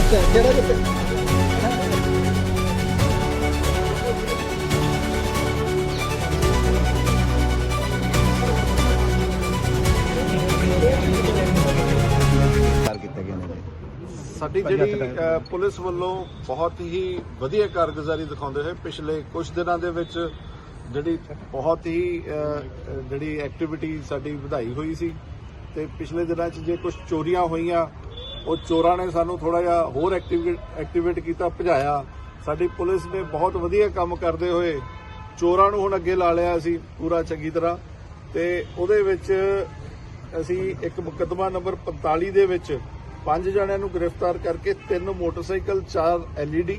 ਕੀਤੇ ਨੇ। ਸਾਡੀ ਜਿਹੜੀ ਅ, ਪੁਲਿਸ ਵੱਲੋਂ ਬਹੁਤ ਹੀ ਵਧੀਆ ਕਾਰਗੁਜ਼ਾਰੀ ਦਿਖਾਉਂਦੇ ਹੋਏ ਪਿਛਲੇ ਕੁਝ ਦਿਨਾਂ ਦੇ ਵਿੱਚ ਜਿਹੜੀ ਬਹੁਤ ਹੀ ਅ, ਅ, ਜਿਹੜੀ ਐਕਟੀਵਿਟੀ ਸਾਡੀ ਵਧਾਈ ਹੋਈ ਸੀ ਤੇ ਪਿਛਲੇ ਦਿਨਾਂ 'ਚ ਜੇ ਕੁਝ ਚੋਰੀਆਂ ਹੋਈਆਂ ਉਹ ਚੋਰਾਂ ਨੇ ਸਾਨੂੰ ਥੋੜਾ ਜਿਹਾ ਹੋਰ ਐਕਟੀਵੇਟ ਕੀਤਾ, ਭਜਾਇਆ। ਸਾਡੀ ਪੁਲਿਸ ਨੇ ਬਹੁਤ ਵਧੀਆ ਕੰਮ ਕਰਦੇ ਹੋਏ ਚੋਰਾਂ ਨੂੰ ਹੁਣ ਅੱਗੇ ਲਾ ਲਿਆ ਅਸੀਂ ਪੂਰਾ ਚੰਗੀ ਤਰ੍ਹਾਂ। ਤੇ ਉਹਦੇ ਵਿੱਚ ਅਸੀਂ ਇੱਕ ਮੁਕੱਦਮਾ ਨੰਬਰ 45 ਦੇ ਵਿੱਚ ਪੰਜ ਜਣਿਆਂ ਨੂੰ ਗ੍ਰਿਫਤਾਰ ਕਰਕੇ ਤਿੰਨ ਮੋਟਰਸਾਈਕਲ, ਚਾਰ ਐਲਈਡੀ,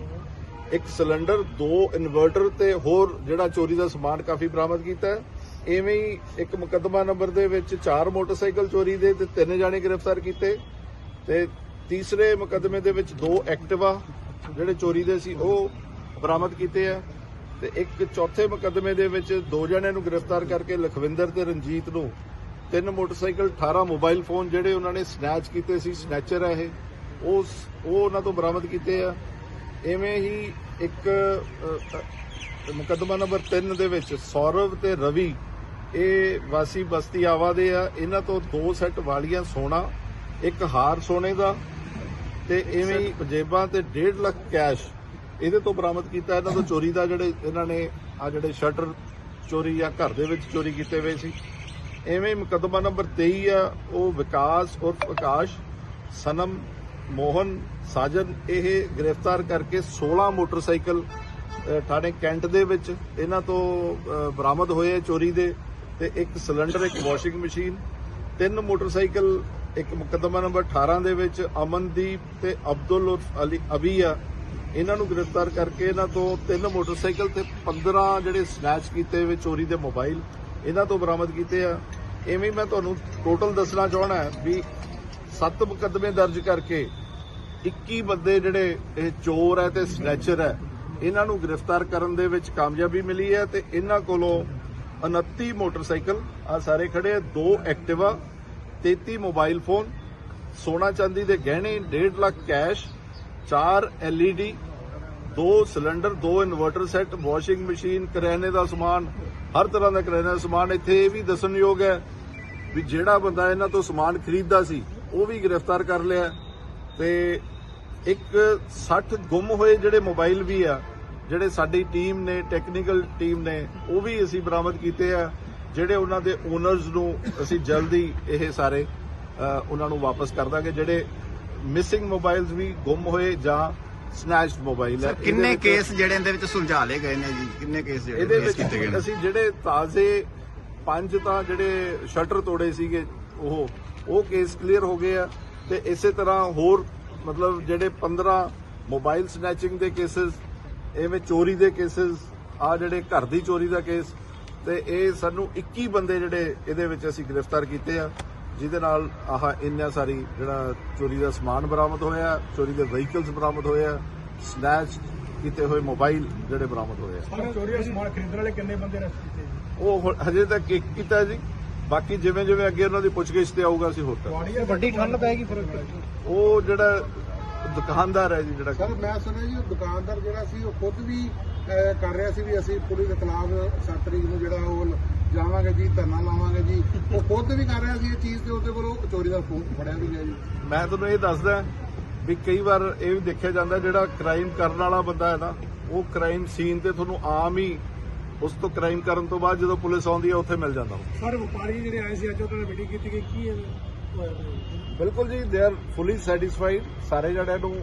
ਇੱਕ ਸਿਲੰਡਰ, ਦੋ ਇਨਵਰਟਰ ਤੇ ਹੋਰ ਜਿਹੜਾ ਚੋਰੀ ਦਾ ਸਮਾਨ ਕਾਫੀ ਬਰਾਮਦ ਕੀਤਾ। ਹੈ ਐਵੇਂ ਹੀ ਇੱਕ ਮੁਕੱਦਮਾ ਨੰਬਰ ਦੇ ਵਿੱਚ ਚਾਰ ਮੋਟਰਸਾਈਕਲ ਚੋਰੀ ਦੇ ਤੇ ਤਿੰਨ ਜਣੇ ਗ੍ਰਿਫਤਾਰ ਕੀਤੇ। ਤੇ ਤੀਸਰੇ ਮੁਕੱਦਮੇ ਦੇ ਵਿੱਚ ਦੋ ਐਕਟਿਵਾ ਜਿਹੜੇ ਚੋਰੀ ਦੇ ਸੀ ਉਹ ਬਰਾਮਦ ਕੀਤੇ ਆ ਤੇ ਇੱਕ ਚੌਥੇ ਮੁਕੱਦਮੇ ਦੇ ਵਿੱਚ ਦੋ ਜਣਿਆਂ ਨੂੰ ਗ੍ਰਿਫਤਾਰ ਕਰਕੇ ਲਖਵਿੰਦਰ ਤੇ ਰਣਜੀਤ ਨੂੰ ਤਿੰਨ ਮੋਟਰਸਾਈਕਲ 18 ਮੋਬਾਈਲ ਫੋਨ ਜਿਹੜੇ ਉਹਨਾਂ ਨੇ ਸਨੈਚ ਕੀਤੇ ਸੀ ਸਨੈਚਰ ਆ ਇਹ। ਉਸ ਉਹ ਉਹਨਾਂ ਤੋਂ ਬਰਾਮਦ ਕੀਤੇ ਆ। ਐਵੇਂ ਹੀ ਇੱਕ ਅ, ਮੁਕੱਦਮਾ ਨੰਬਰ 3 ਦੇ ਵਿੱਚ ਸੌਰਵ ਤੇ ਰਵੀ ਇਹ ਵਾਸੀ ਬਸਤੀ ਆਵਾ ਦੇ ਆ। ਇਹਨਾਂ ਤੋਂ ਦੋ ਸੈੱਟ ਵਾਲੀਆਂ ਸੋਨਾ ਇੱਕ ਹਾਰ ਸੋਨੇ ਦਾ ਤੇ ਐਵੇਂ ਹੀ ਪੰਜੇਬਾਂ ਤੇ 1.5 ਲੱਖ ਕੈਸ਼ ਇਹਦੇ ਤੋਂ ਬਰਾਮਦ ਕੀਤਾ ਇਹਨਾਂ ਤੋਂ ਚੋਰੀ ਦਾ ਜਿਹੜੇ ਇਹਨਾਂ ਨੇ ਆ ਜਿਹੜੇ ਸ਼ਟਰ ਚੋਰੀ ਜਾਂ ਘਰ ਦੇ ਵਿੱਚ ਚੋਰੀ ਕੀਤੇ ਹੋਏ ਸੀ। ਐਵੇਂ ਹੀ ਮੁਕੱਦਮਾ ਨੰਬਰ 23 ਆ ਉਹ ਵਿਕਾਸ ਉਰਫ ਆਕਾਸ਼ ਸਨਮ ਮੋਹਨ ਸਾਜਨ ਇਹ ਗ੍ਰਿਫਤਾਰ ਕਰਕੇ 16 ਮੋਟਰਸਾਈਕਲ ਥਾਣੇ ਕੈਂਟ ਦੇ ਵਿੱਚ ਇਹਨਾਂ ਤੋਂ ਬਰਾਮਦ ਹੋਏ ਚੋਰੀ ਦੇ ਤੇ ਇੱਕ ਸਿਲੰਡਰ ਇੱਕ ਵਾਸ਼ਿੰਗ ਮਸ਼ੀਨ ਤਿੰਨ ਮੋਟਰਸਾਈਕਲ ਇੱਕ ਮੁਕੱਦਮਾ ਨੰਬਰ 18 ਦੇ ਵਿੱਚ ਅਮਨਦੀਪ ਤੇ ਅਬਦੁਲ ਅਲੀ ਅਬੀ ਆ। ਇਹਨਾਂ ਨੂੰ ਗ੍ਰਿਫਤਾਰ ਕਰਕੇ ਇਹਨਾਂ ਤੋਂ ਤਿੰਨ ਮੋਟਰਸਾਈਕਲ ਤੇ 15 ਜਿਹੜੇ ਸਨੈਚ ਕੀਤੇ ਹੋਏ ਚੋਰੀ ਦੇ ਮੋਬਾਈਲ ਇਹਨਾਂ ਤੋਂ ਬਰਾਮਦ ਕੀਤੇ ਆ। ਐਵੇਂ ਮੈਂ ਤੁਹਾਨੂੰ ਟੋਟਲ ਦੱਸਣਾ ਚਾਹਣਾ ਵੀ ਸੱਤ ਮੁਕੱਦਮੇ ਦਰਜ ਕਰਕੇ 21 ਬੰਦੇ ਜਿਹੜੇ ਇਹ ਚੋਰ ਹੈ ਤੇ ਸਨੈਚਰ ਹੈ ਇਹਨਾਂ ਨੂੰ ਗ੍ਰਿਫਤਾਰ ਕਰਨ ਦੇ ਵਿੱਚ ਕਾਮਯਾਬੀ ਮਿਲੀ ਹੈ ਤੇ ਇਹਨਾਂ ਕੋਲੋਂ 29 ਮੋਟਰਸਾਈਕਲ ਆ ਸਾਰੇ ਖੜੇ ਆ, ਦੋ ਐਕਟਿਵਾ 33 ਮੋਬਾਈਲ ਫੋਨ, ਸੋਨਾ ਚਾਂਦੀ ਦੇ ਗਹਿਣੇ 1.5 ਲੱਖ ਕੈਸ਼ 4 ਐਲਈਡੀ, ਦੋ ਸਿਲੰਡਰ, ਦੋ ਇਨਵਰਟਰ ਸੈੱਟ, ਵਾਸ਼ਿੰਗ ਮਸ਼ੀਨ, ਕਰਿਆਨੇ ਦਾ ਸਮਾਨ, ਹਰ ਤਰ੍ਹਾਂ ਦਾ ਕਰਿਆਨੇ ਦਾ ਸਮਾਨ। ਇੱਥੇ ਇਹ ਵੀ ਦੱਸਣਯੋਗ ਹੈ ਵੀ ਜਿਹੜਾ ਬੰਦਾ ਇਹਨਾਂ ਤੋਂ ਸਮਾਨ ਖਰੀਦਦਾ ਸੀ, ਉਹ ਵੀ ਗ੍ਰਿਫਤਾਰ ਕਰ ਲਿਆ ਤੇ ਇੱਕ 60 ਗੁੰਮ ਹੋਏ ਜਿਹੜੇ ਮੋਬਾਈਲ ਵੀ ਆ, ਜਿਹੜੇ ਸਾਡੀ ਟੀਮ ਨੇ, ਟੈਕਨੀਕਲ ਟੀਮ ਨੇ, ਉਹ ਵੀ ਅਸੀਂ ਬਰਾਮਦ ਕੀਤੇ ਆ। ਜਿਹੜੇ ਉਹਨਾਂ ਦੇ ਓਨਰਸ ਨੂੰ ਅਸੀਂ ਜਲਦੀ ਇਹ ਸਾਰੇ ਉਹਨਾਂ ਨੂੰ ਵਾਪਸ ਕਰ ਦਾਂਗੇ। ਜਿਹੜੇ ਮਿਸਿੰਗ ਮੋਬਾਈਲਸ ਵੀ ਗੁੰਮ ਹੋਏ ਜਾਂ ਸਨੈਚਡ ਮੋਬਾਈਲ ਹੈ ਕਿੰਨੇ ਕੇਸ ਜਿਹੜੇ ਇਹਦੇ ਵਿੱਚ ਸੁਲਝਾ ਲਏ ਗਏ ਨੇ ਜੀ? ਕਿੰਨੇ ਕੇਸ ਜਿਹੜੇ ਕੇਸ ਕੀਤੇ ਗਏ ਅਸੀਂ ਜਿਹੜੇ ਤਾਜ਼ੇ ਪੰਜ ਤਾਂ ਜਿਹੜੇ ਸ਼ਟਰ ਤੋੜੇ ਸੀਗੇ ਉਹ ਉਹ ਕੇਸ ਕਲੀਅਰ ਹੋ ਗਏ ਆ। ਤੇ ਇਸੇ ਤਰ੍ਹਾਂ ਹੋਰ ਮਤਲਬ ਜਿਹੜੇ 15 ਮੋਬਾਈਲ ਸਨੈਚਿੰਗ ਦੇ ਕੇਸਸ ਐਵੇਂ ਚੋਰੀ ਦੇ ਕੇਸਸ ਆ ਜਿਹੜੇ ਘਰ ਦੀ ਚੋਰੀ ਦਾ ਕੇਸ ਤੇ ਇਹ ਸਾਨੂੰ 21 ਬੰਦੇ ਜਿਹੜੇ ਇਹਦੇ ਵਿੱਚ ਅਸੀਂ ਗ੍ਰਿਫਤਾਰ ਕੀਤੇ ਆ ਜਿਹਦੇ ਨਾਲ ਆਹ ਇੰਨਾ ਸਾਰੀ ਜਿਹੜਾ ਚੋਰੀ ਦਾ ਸਮਾਨ ਬਰਾਮਦ ਹੋਇਆ ਚੋਰੀ ਦੇ ਵਹੀਕਲਸ ਬਰਾਮਦ ਹੋਏ ਆ ਸਨੈਚ ਕੀਤੇ ਹੋਏ ਮੋਬਾਈਲ ਜਿਹੜੇ ਬਰਾਮਦ ਹੋਏ ਆ। ਚੋਰੀ ਦਾ ਸਮਾਨ ਖਰੀਦਣ ਵਾਲੇ ਕਿੰਨੇ ਬੰਦੇ ਅਰੈਸਟ ਕੀਤੇ? ਉਹ ਹਜੇ ਤੱਕ ਇੱਕ ਕੀਤਾ ਜੀ। ਬਾਕੀ ਜਿਵੇਂ ਜਿਵੇਂ ਅੱਗੇ ਉਹਨਾਂ ਦੀ ਪੁੱਛਗਿੱਛ ਤੇ ਆਊਗਾ ਅਸੀਂ ਹੋਰ ਕਰਾਂਗੇ ਵੱਡੀ ਠੰਡ ਪੈਗੀ ਫਿਰ। ਉਹ ਜਿਹੜਾ ਦੁਕਾਨਦਾਰ ਹੈ ਜੀ ਜਿਹੜਾ ਸਰ ਮੈਂ ਸੁਣਿਆ ਜੀ ਉਹ ਦੁਕਾਨਦਾਰ ਜਿਹੜਾ ਸੀ ਉਹ ਖੁਦ ਵੀ ਅਹ, ਕਰ ਰਿਹਾ ਸੀ ਵੀ ਅਸੀਂ ਪੁਲਿਸ ਦੇ ਖਿਲਾਫ 7 ਤਰੀਕ ਨੂੰ ਜਿਹੜਾ ਉਹ ਜਾਵਾਂਗੇ ਜੀ ਧਰਨਾ ਲਾਵਾਂਗੇ ਜੀ। ਉਹ ਖੁਦ ਵੀ ਕਰ ਰਿਹਾ ਸੀ ਇਹ ਚੀਜ਼ ਤੇ ਉਹਦੇ ਕੋਲੋਂ ਚੋਰੀ ਦਾ ਫੋਨ ਫੜਿਆ ਵੀ ਗਿਆ ਜੀ। ਮੈਂ ਤੁਹਾਨੂੰ ਇਹ ਦੱਸਦਾ ਵੀ ਕਈ ਵਾਰ ਇਹ ਵੀ ਦੇਖਿਆ ਜਾਂਦਾ ਜਿਹੜਾ ਕ੍ਰਾਈਮ ਕਰਨ ਵਾਲਾ ਬੰਦਾ ਹੈ ਨਾ ਉਹ ਕ੍ਰਾਈਮ ਸੀਨ ਤੇ ਤੁਹਾਨੂੰ ਆਮ ਹੀ ਉਸ ਤੋਂ ਕ੍ਰਾਈਮ ਕਰਨ ਤੋਂ ਬਾਅਦ ਜਦੋਂ ਪੁਲਿਸ ਆਉਂਦੀ ਹੈ ਉੱਥੇ ਮਿਲ ਜਾਂਦਾ। ਉਹ ਸਰ ਵਪਾਰੀ ਜਿਹੜੇ ਆਏ ਸੀ ਅੱਜ ਉਹਨਾਂ ਨੇ ਮੀਟਿੰਗ ਕੀਤੀ ਗਈ ਕੀ ਹੈ? ਬਿਲਕੁਲ ਜੀ ਦੇ ਆਰ ਫੁੱਲੀ ਸੈਟੀਸਫਾਈਡ ਸਾਰੇ ਜਣਿਆਂ ਨੂੰ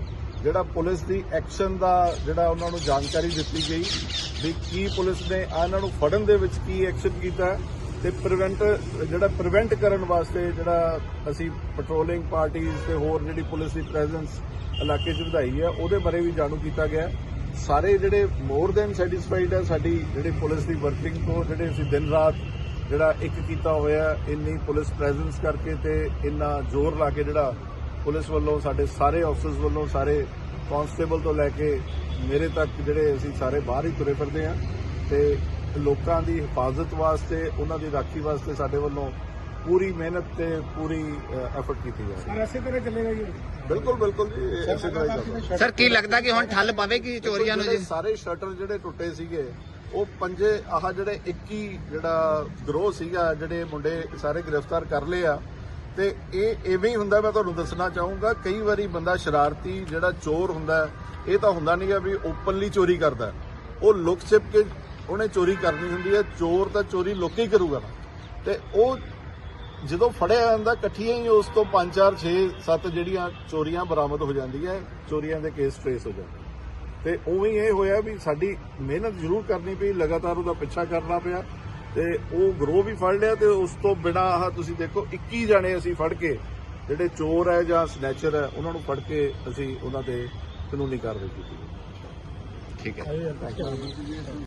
ਜਿਹੜਾ ਪੁਲਿਸ ਦੀ ਐਕਸ਼ਨ ਦਾ ਜਿਹੜਾ ਉਹਨਾਂ ਨੂੰ ਜਾਣਕਾਰੀ ਦਿੱਤੀ ਗਈ ਵੀ ਕੀ ਪੁਲਿਸ ਨੇ ਇਹਨਾਂ ਨੂੰ ਫੜਨ ਦੇ ਵਿੱਚ ਕੀ ਐਕਸ਼ਨ ਕੀਤਾ ਹੈ ਤੇ ਪ੍ਰੀਵੈਂਟ ਜਿਹੜਾ ਪ੍ਰੀਵੈਂਟ ਕਰਨ ਵਾਸਤੇ ਜਿਹੜਾ ਅਸੀਂ ਪੈਟਰੋਲਿੰਗ ਪਾਰਟੀਆਂ ਤੇ ਹੋਰ ਜਿਹੜੀ ਪੁਲਿਸ ਦੀ ਪ੍ਰੈਜ਼ੈਂਸ ਇਲਾਕੇ 'ਚ ਵਧਾਈ ਹੈ, ਉਹਦੇ ਬਾਰੇ ਵੀ ਜਾਣੂ ਕੀਤਾ ਗਿਆ। ਸਾਰੇ ਜਿਹੜੇ ਮੋਰ ਦੈਨ ਸੈਟੀਸਫਾਈਡ ਹੈ ਸਾਡੀ ਜਿਹੜੀ ਪੁਲਿਸ ਦੀ ਵਰਕਿੰਗ ਤੋਂ, ਜਿਹੜੇ ਅਸੀਂ ਦਿਨ ਰਾਤ ਜਿਹੜਾ ਇੱਕ ਕੀਤਾ ਹੋਇਆ ਇੰਨੀ ਪੁਲਿਸ ਪ੍ਰੈਜ਼ੈਂਸ ਕਰਕੇ ਤੇ ਇੰਨਾ ਜ਼ੋਰ ਲਾ ਕੇ ਜਿਹੜਾ ਪੁਲਿਸ ਵੱਲੋਂ ਸਾਡੇ ਸਾਰੇ ਆਫਸਰਸ ਵੱਲੋਂ ਸਾਰੇ ਕਾਂਸਟੇਬਲ ਤੋਂ ਲੈ ਕੇ ਮੇਰੇ ਤੱਕ ਜਿਹੜੇ ਅਸੀਂ ਸਾਰੇ ਬਾਹਰ ਹੀ ਤੁਰੇ ਫਿਰਦੇ ਆ ਤੇ ਲੋਕਾਂ ਦੀ ਹਿਫਾਜ਼ਤ ਵਾਸਤੇ ਉਹਨਾਂ ਦੀ ਰਾਖੀ ਵਾਸਤੇ ਸਾਡੇ ਵੱਲੋਂ ਪੂਰੀ ਮਿਹਨਤ ਤੇ ਪੂਰੀ ਐਫਰਟ ਕੀਤੀ ਜਾ ਰਹੀ ਹੈ। ਸਰ ਐਸੇ ਤਰ੍ਹਾਂ ਚੱਲੇਗਾ ਜੀ ਬਿਲਕੁਲ ਬਿਲਕੁਲ ਜੀ ਇਸੇ ਤਰ੍ਹਾਂ ਹੀ ਸਰ ਕੀ ਲੱਗਦਾ ਕਿ ਹੁਣ ਠੱਲ ਪਵੇਗੀ ਚੋਰੀਆਂ ਨੂੰ ਜੀ? ਸਾਰੇ ਸ਼ਟਰ ਜਿਹੜੇ ਟੁੱਟੇ ਸੀਗੇ ਉਹ ਪੰਜੇ ਆਹ ਜਿਹੜੇ 21 ਜਿਹੜਾ ਗਰੋਹ ਸੀਗਾ, ਜਿਹੜੇ ਮੁੰਡੇ ਸਾਰੇ ਗ੍ਰਿਫਤਾਰ ਕਰ ਲਏ ਆ। ਤੇ ਇਹ ਐਵੇਂ ਹੀ ਹੁੰਦਾ, ਮੈਂ ਤੁਹਾਨੂੰ ਦੱਸਣਾ ਚਾਹੂੰਗਾ, ਕਈ ਵਾਰੀ ਬੰਦਾ ਸ਼ਰਾਰਤੀ ਜਿਹੜਾ ਚੋਰ ਹੁੰਦਾ, ਇਹ ਤਾਂ ਹੁੰਦਾ ਨਹੀਂਗਾ ਵੀ ਓਪਨਲੀ ਚੋਰੀ ਕਰਦਾ। ਉਹ ਲੁਕ ਛਿਪ ਕੇ ਉਹਨੇ ਚੋਰੀ ਕਰਨੀ ਹੁੰਦੀ ਹੈ, ਚੋਰ ਤਾਂ ਚੋਰੀ ਲੁੱਕ ਹੀ ਕਰੂਗਾ ਨਾ। ਤੇ ਉਹ ਜਦੋਂ ਫੜਿਆ ਜਾਂਦਾ, ਇਕੱਠੀਆਂ ਹੀ ਉਸ ਤੋਂ 5 4 6 7 ਜਿਹੜੀਆਂ ਚੋਰੀਆਂ ਬਰਾਮਦ ਹੋ ਜਾਂਦੀਆਂ, ਚੋਰੀਆਂ ਦੇ ਕੇਸ ਟ੍ਰੇਸ ਹੋ ਜਾਂਦੇ। ਤੇ ਉਵੇਂ ਹੀ ਇਹ ਹੋਇਆ ਵੀ ਸਾਡੀ ਮਿਹਨਤ ਜ਼ਰੂਰ ਕਰਨੀ ਪਈ ਲਗਾਤਾਰ ਉਹਦਾ ਪਿੱਛਾ ਕਰਨਾ ਪਿਆ ਤੇ ਉਹ ਗਰੋ ਵੀ ਫੜ ਲਿਆ ਤੇ ਉਸ ਤੋਂ ਬਿਨਾ ਆਹ ਤੁਸੀਂ ਦੇਖੋ 21 ਜਣੇ ਅਸੀਂ ਫੜ ਕੇ ਜਿਹੜੇ ਚੋਰ ਹੈ ਜਾਂ ਸਨੈਚਰ ਹੈ ਉਹਨਾਂ ਨੂੰ ਫੜ ਕੇ ਅਸੀਂ ਉਹਨਾਂ ਤੇ ਕਾਨੂੰਨੀ ਕਾਰਵਾਈ ਕੀਤੀ। ਠੀਕ ਹੈ।